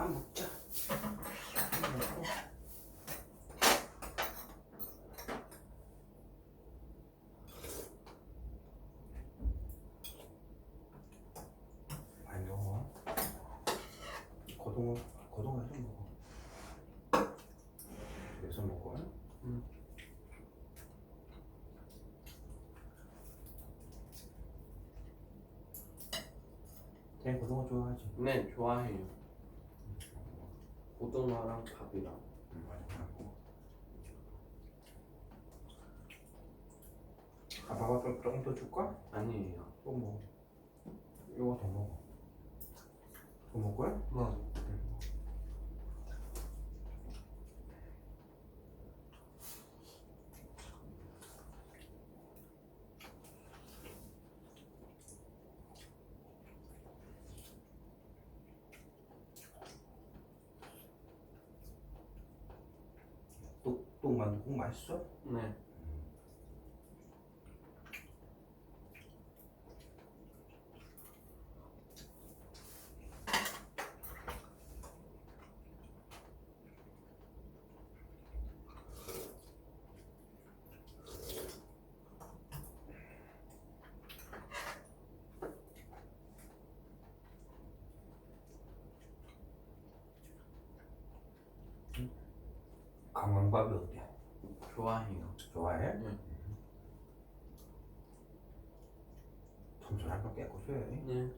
밥 먹자. 많이 먹어. 고등어, 고등어 좀 먹어. 그래서 먹고. 응. 쟤 고등어 좋아하지? 네, 좋아해요. 고등어랑 밥이랑. 아빠가 좀 조금 더 줄까? 아니에요. 또 뭐? 이거 더 먹어. 더 먹을 거야? 뭐? 뚝뚝 만두국 맛 있어? 네. 강강밥이 어때? 좋아해요. 좋아해? 네. 청소할 거 깨끗이 해. 네.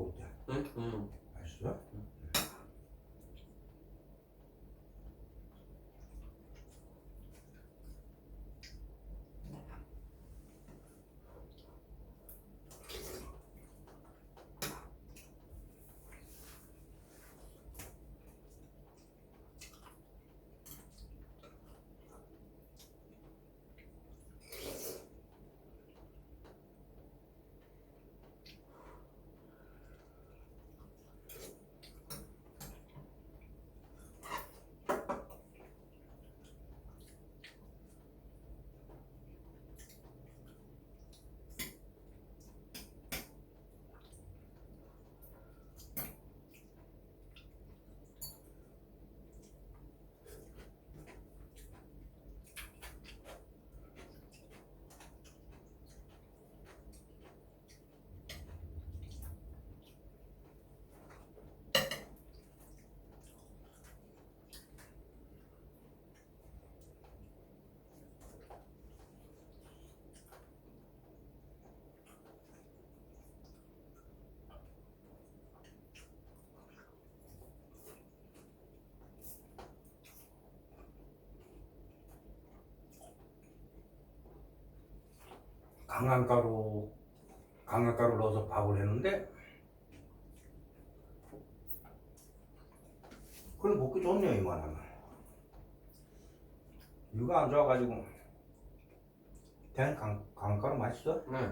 어때? 응? 응. 맛있어? 강간가루 강간가루 넣어서 밥을 했는데 그걸 먹기 좋네요 이만하면 이거 안 좋아가지고 그냥 강, 강가루 맛있어? 네.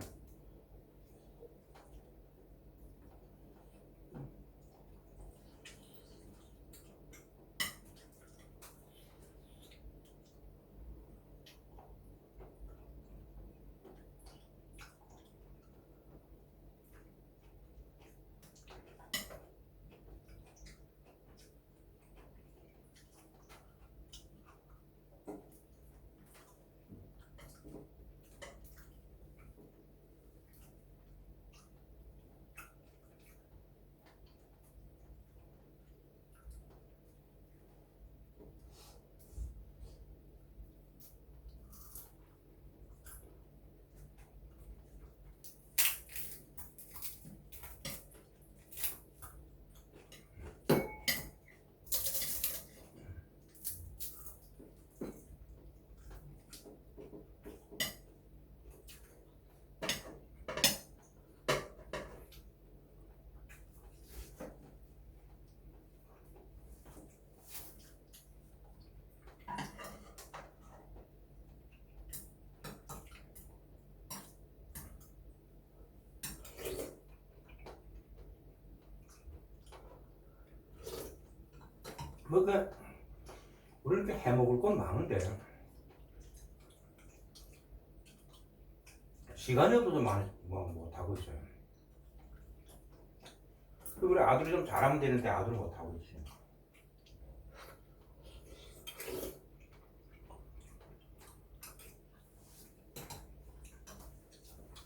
뭐그 우리 이렇게 해 먹을 건 많은데 시간이 없어서 많이 뭐 못하고 있어요. 그 우리 아들이 좀 잘하면 되는데 아들은 못하고 있어요.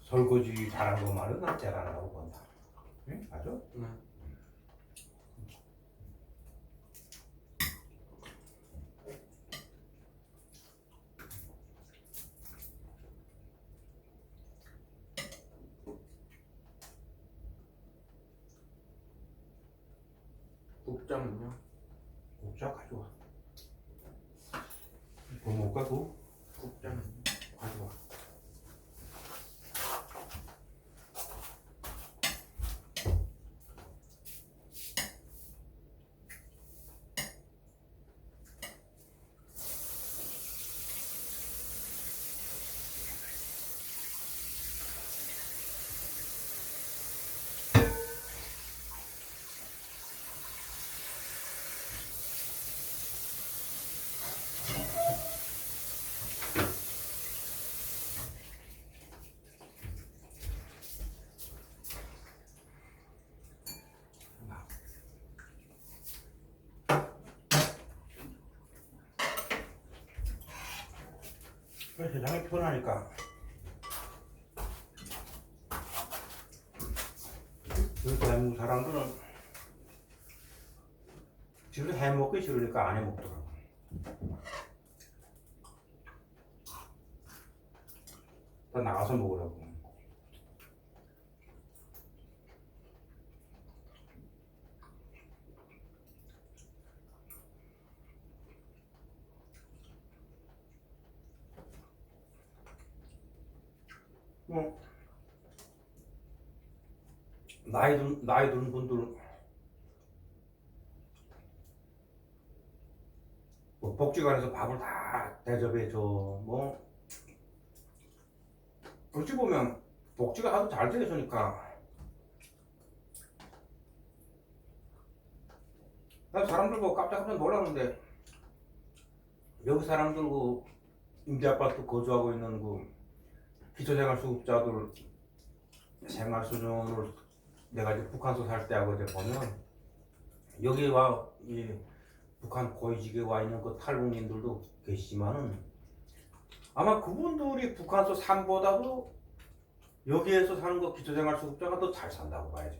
설거지 잘하는 것만은 난 잘하라고 본다. 응? 맞아? 네. 국장은요? 국자 가져와. 뭐 먹을까 그? 국장은요? 가져와. 세상이 편하니까. 그 대한민국 사람들은 집에서 해 먹기 싫으니까 안 해 먹더라고. 다 나가서 먹으라고. 뭐 나이 든 나이 든 분들. 뭐 복지관에서 밥을 다 대접해 줘뭐. 어찌 보면 복지가 아주 잘나 사람들 보고 깜짝깜짝 놀랐는데 여기 사람들 그 임대아파트 거주하고 있는 그 기초생활수급자들 생활 수준을 내가 이제 북한서 살 때 하고 이제 보면 여기 와 이 북한 고위직에 와 있는 그 탈북민들도 계시지만은 아마 그분들이 북한서 산보다도 여기에서 사는 그 기초생활 수급자가 더 잘 산다고 봐야지.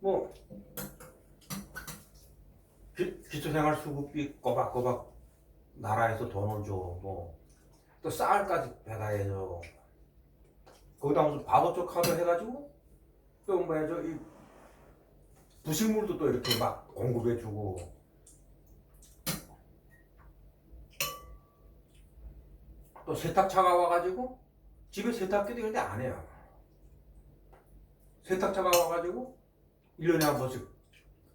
뭐 기, 기초생활 수급비 꼬박꼬박 나라에서 돈을 줘. 뭐 또 쌀까지 배달해줘. 거기다 무슨 바보쪽 카드 해가지고 또 뭐야 저이 부식물도 또 이렇게 막 공급해주고. 또 세탁차가 와가지고 집에 세탁기도 있는데 안 해요. 세탁차가 와가지고 1년에 한 번씩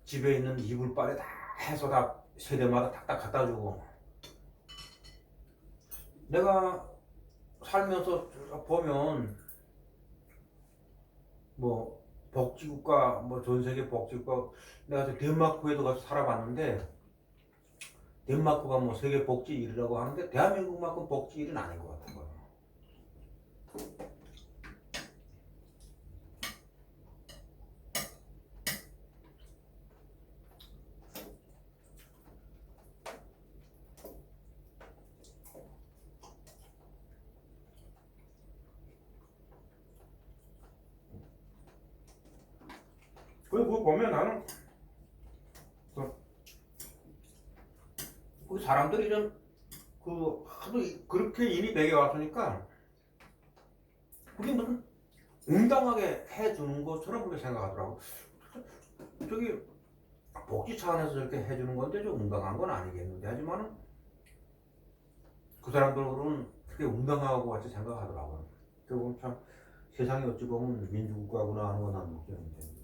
집에 있는 이불빨에 다 해서 다 세대마다 탁탁 갖다 주고 내가 살면서 보면 뭐 복지국가 뭐 전 세계 복지국가 내가 저 덴마크에도 가서 살아봤는데 덴마크가 뭐 세계 복지 1위라고 하는데 대한민국만큼 복지 1위는 아닌 것 같은 거예요. 그리고 그거 보면 나는 그, 그 사람들이 좀그 하도 이- 그렇게 인이 배겨 왔으니까 그게 무슨 응당하게 해주는 것처럼 그렇게 생각하더라고. 저기 복지 차원에서 저렇게 해주는 건데 좀 응당한 건 아니겠는데 하지만은 그 사람들은 그게 응당하고 같이 생각하더라고요. 결국은 참 세상이 어찌 보면 민주국가구나 하는 건난 느끼는데.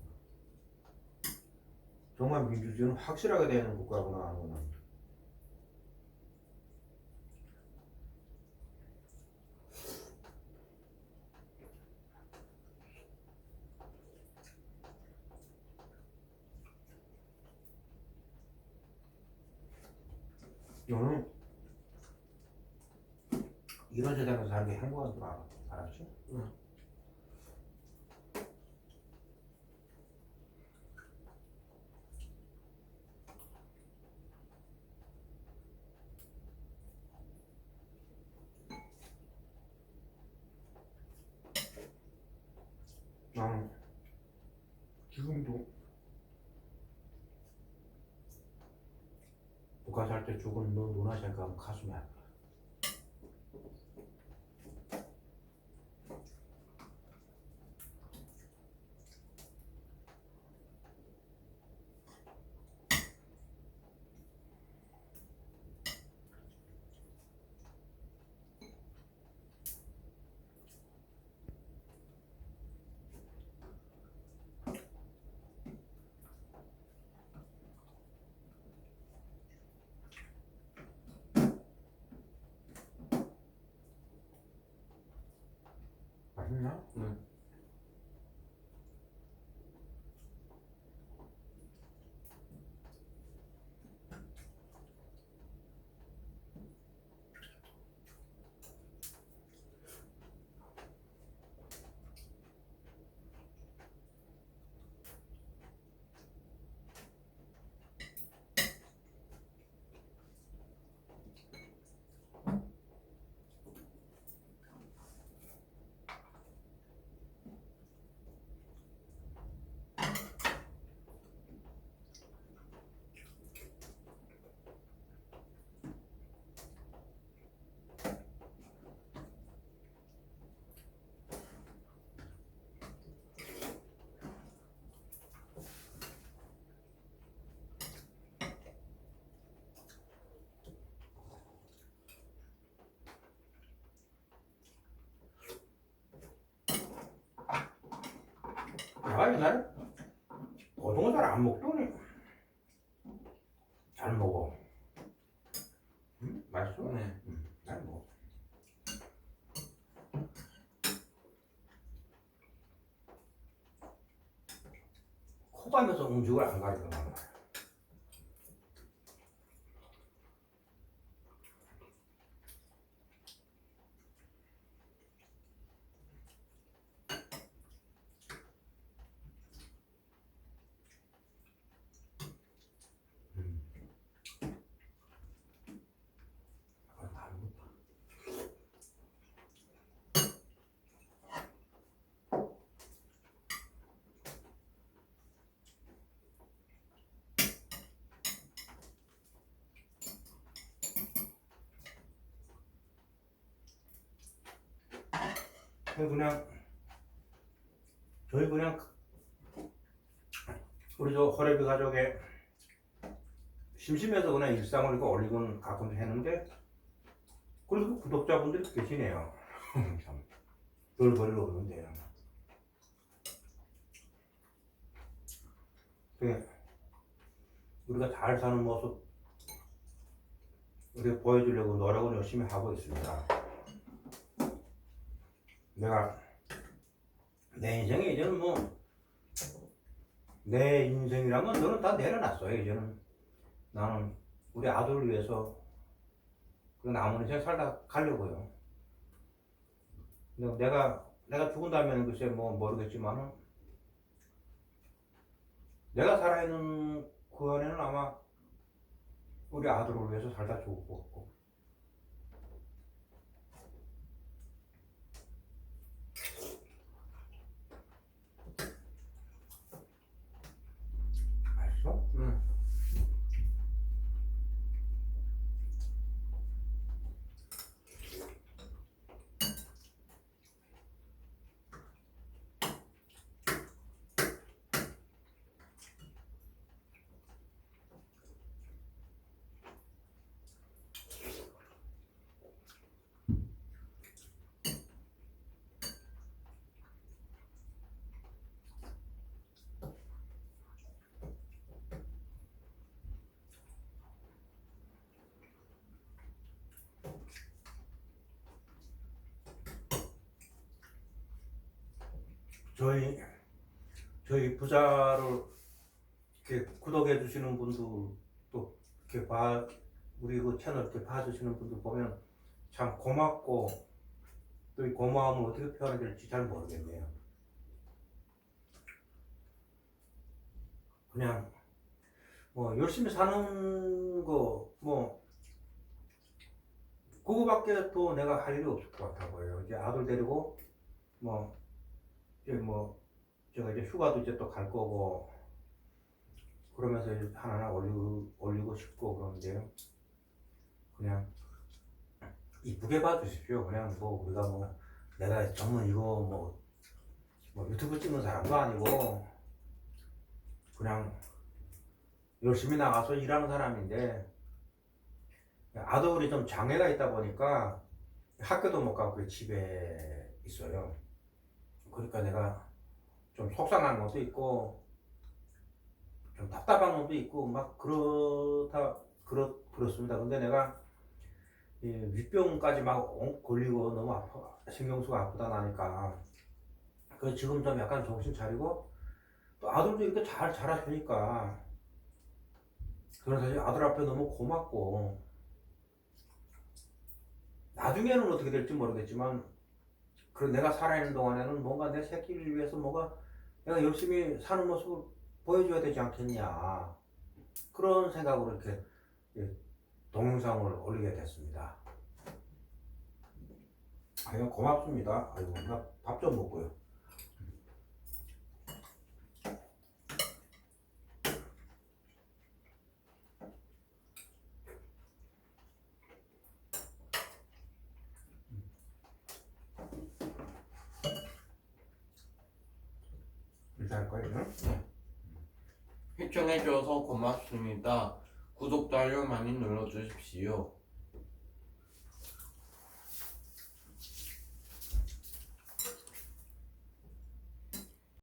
정말 민주주의는 확실하게 되는 국가구나 하는 건 너는 이런 세상에서 사는 게 행복한 줄 알았지? 응. 나는 지금도 북한 살때 죽은 너 누나 생각하면 가슴이 아파. 맛 있나? 응. 내가 옛날에 고등어 잘 안 먹더니 잘 먹어. 응? 맛있어? 네. 응, 잘 먹어. 코가면서 음식을 안 가리는 거야. 아, 다 먹었다. 그냥 그냥 저희 그냥 우리 저 허레비 가족의 심심해서 그냥 일상을 이렇게 올리곤 가끔씩 했는데 그래도 구독자분들이 계시네요. 참, 없는데요. 그 우리가 잘 사는 모습 우리 보여주려고 노력을 열심히 하고 있습니다. 내가 내 인생에 이제는 뭐 내 인생이란 건 저는 다 내려놨어요. 이제는 나는 우리 아들을 위해서 그 남은 인생 살다 가려고요. 근데 내가 내가 죽은 다음에는 글쎄 뭐 모르겠지만은 내가 살아있는 그 안에는 아마 우리 아들을 위해서 살다 죽을 것 같고 맛있어? 네. 저희 저희 부자를 이렇게 구독해 주시는 분도 또 이렇게 봐 우리 그 채널 이렇게 봐주시는 분들 보면 참 고맙고 또 이 고마움을 어떻게 표현해야 될지 잘 모르겠네요. 그냥 뭐 열심히 사는 거뭐 그거밖에 또 내가 할 일이 없을 것 같아 보여요. 이제 아들 데리고 뭐 이제 뭐 제가 이제 휴가도 이제 또 갈 거고 그러면서 하나하나 올리고 올리고 싶고 그런데요. 그냥 이쁘게 봐주십시오. 그냥 뭐 우리가 뭐 내가 전문 이거 뭐, 뭐 유튜브 찍는 사람도 아니고 그냥 열심히 나가서 일하는 사람인데 아들이 좀 장애가 있다 보니까 학교도 못 가고 집에 있어요. 그러니까 내가 좀 속상한 것도 있고 좀 답답한 것도 있고 막 그렇다 그렇 그렇습니다. 근데 내가 이 윗병까지 막 엉- 걸리고 너무 아파 신경수가 아프다 나니까 그 지금 좀 약간 정신 차리고 또 아들도 이렇게 잘 자라주니까 그런 사실 아들 앞에 너무 고맙고 나중에는 어떻게 될지 모르겠지만 그 내가 살아있는 동안에는 뭔가 내 새끼를 위해서 뭔가 내가 열심히 사는 모습을 보여줘야 되지 않겠냐 그런 생각으로 이렇게 예, 동영상을 올리게 됐습니다. 아유 고맙습니다. 아이고 나 밥 좀 먹고요. 일단 할 거예요. 시청해주셔서 고맙습니다. 구독, 좋아요 많이 눌러주십시오.